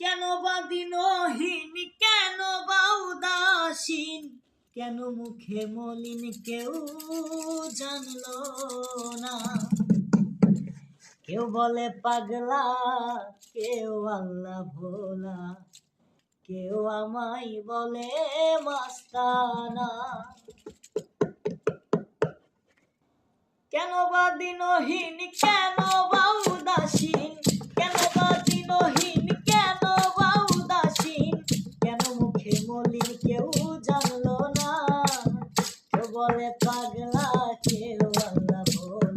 কেন বা দিনহীন, কেন বা উদাসীন, কেন মুখে মলিন কেউ জানলো না? কেউ বলে পাগলা, কেউ আল্লাহ ভোলা, কেউ আমায় বলে মাস্তানা। কেন বা দিনহীন, কেন বা উদাসীন পাগলা কেউ আল্লাহ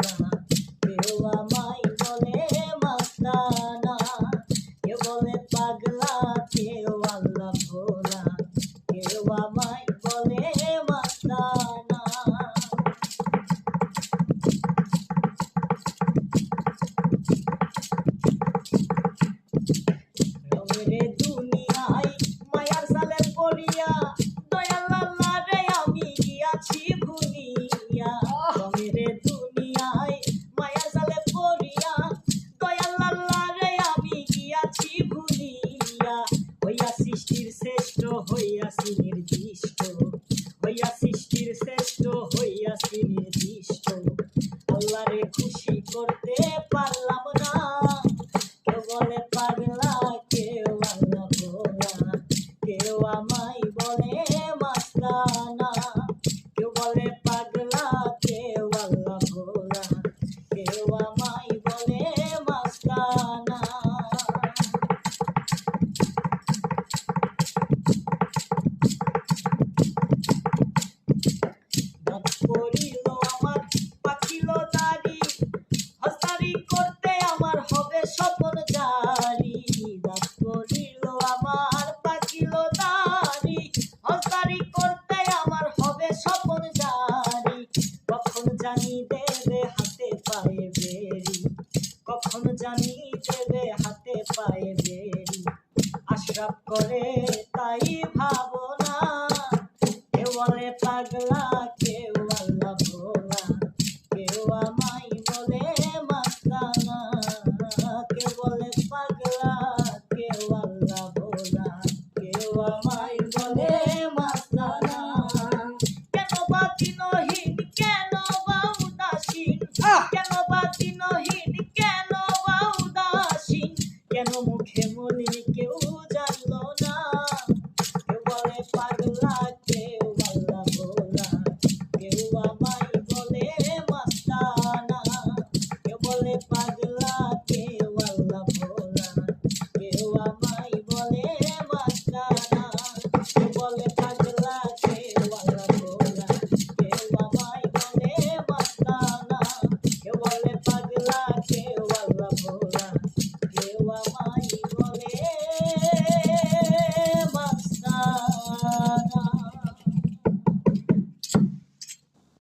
কেউ বলে পাগলা কেউ আল্লাহ ভোলা কেউ আমায় বলে মাস্তানা কেউ বলে পাগলা কেউ আল্লাহ ভোলা কেউ আমায় জানি দেবে হাতে পায়ে বেরি। কখন জানি দেবে হাতে পায়ে বেরি। আশরাফ করে তাই ভাবনা এবারে পাগলা মুখে মলিন কেউ